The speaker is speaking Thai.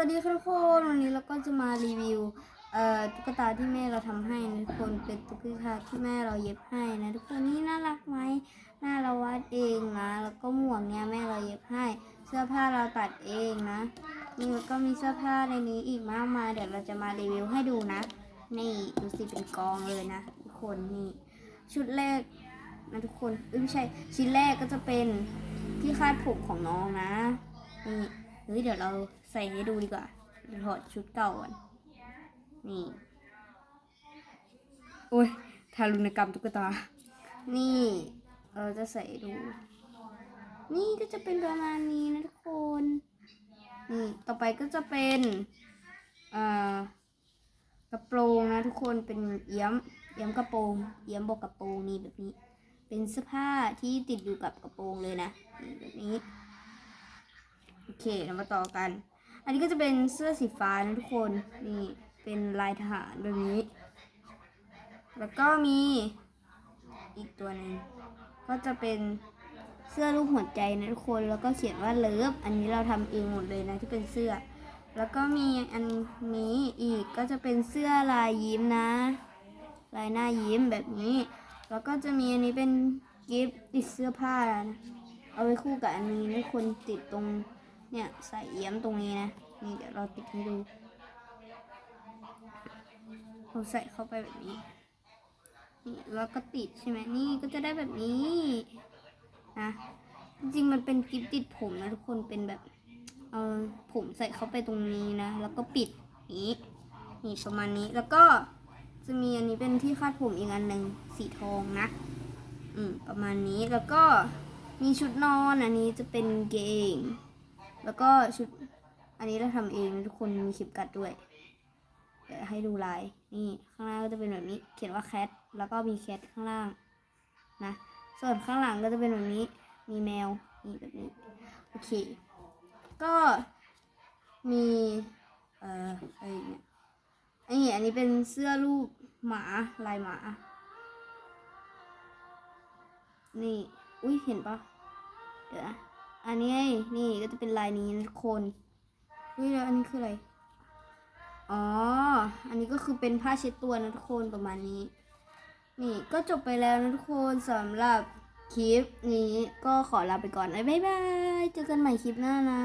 วัสดีค่ะทุกคนวันนี้เราก็จะมารีวิวเอ่อตุ๊กตาที่แม่เราทำให้นะทุกคนเป็นตุ๊กตาที่แม่เราเย็บให้นะทุกคนนี่น่ารักไหมหน้าเราวาดเองนะแล้วก็หมวกเนี้ยแม่เราเย็บให้ เสื้อผ้าเราตัดเองนะนี่แล้วก็มีเสื้อผ้าในนี้อีกมากมายเดี๋ยวเราจะมารีวิวให้ดูนะ นี่ดูสิเป็นกองเลยนะทุกคนนี่ชุดแรกนะทุกคนเอ้ยไม่ใช่ชิ้นแรกก็จะเป็นที่คาดผมของน้องนะนี่ เฮ้ยเดี๋ยวเราใส่ให้ดูดีกว่าเดี๋ยวถอดชุดเก่าก่อน นี่ โอ้ยทารุณกรรมตุ๊กตา นี่ เราจะใส่ให้ดู นี่ก็จะเป็นประมาณนี้นะทุกคน นี่ ต่อไปก็จะเป็นเอ่อกระโปรงนะทุกคน เป็นเอี้ยม เอี้ยมกระโปรง เอี้ยมบอกกระโปรงนี่แบบนี้ เป็นเสื้อผ้าที่ติดอยู่กับกระโปรงเลยนะนี่แบบนี้โอ เคเรามาต่อกัน อันนี้ก็จะเป็นเสื้อสีฟ้านะทุกคนนี่เป็นลายทหารแบบนี้ แล้วก็มีอีกตัวหนึ่งก็จะเป็นเสื้อรูปหัวใจนะทุกคนแล้วก็เขียนว่าเลิฟอันนี้เราทำเองหมดเลยนะที่เป็นเสื้อ แล้วก็มีอันนี้อีกก็จะเป็นเสื้อลายยิ้มนะ ลายหน้ายิ้มแบบนี้ แล้วก็จะมีอันนี้เป็นกิฟต์ติดเสื้อผ้านะเอาไว้คู่กับอันนี้นะคนติดตรง เนี่ยใส่เอี้ยมตรงนี้นะ นี่เดี๋ยวเราติดให้ดูเราใส่เข้าไปแบบนี้ นี่แล้วก็ติดใช่ไหมนี่ก็จะได้แบบนี้นะจริงมันเป็นกิฟต์ติดผมนะทุกคนเป็นแบบเอาผมใส่เข้าไปตรงนี้นะ แล้วก็ปิดนี้นี่ประมาณนี้แล้วก็จะมีอันนี้เป็นที่คาดผมอีกอันหนึ่งสีทองนะ อืมประมาณนี้แล้วก็มีชุดนอนอันนี้จะเป็นเกง แล้วก็ชุดอันนี้เราทำเองทุกคนมีคลิปกัดด้วยเดี๋ยวให้ดูลายนี่ข้างล่างก็จะเป็นแบบนี้ เขียนว่าแคทแล้วก็มีแคทข้างล่างนะส่วนข้างหลังก็จะเป็นแบบนี้ มีแมวนี่แบบนี้โอเค ก็มีเอ่ออะไรเนี่ยอันี่อันนี้เป็นเสื้อรูปหมาลายหมา นี่ อุ้ยเห็นปะเดี๋ยวนะ อันนี้นี่ก็จะเป็นลายนี้นะทุกคนนี่แล้วอันนี้คืออะไร อ๋อ อันนี้ก็คือเป็นผ้าเช็ดตัวนะทุกคนประมาณนี้ นี่ก็จบไปแล้วนะทุกคนสำหรับคลิปนี้ก็ขอลาไปก่อนนะบ๊ายบาย เจอกันใหม่คลิปหน้านะ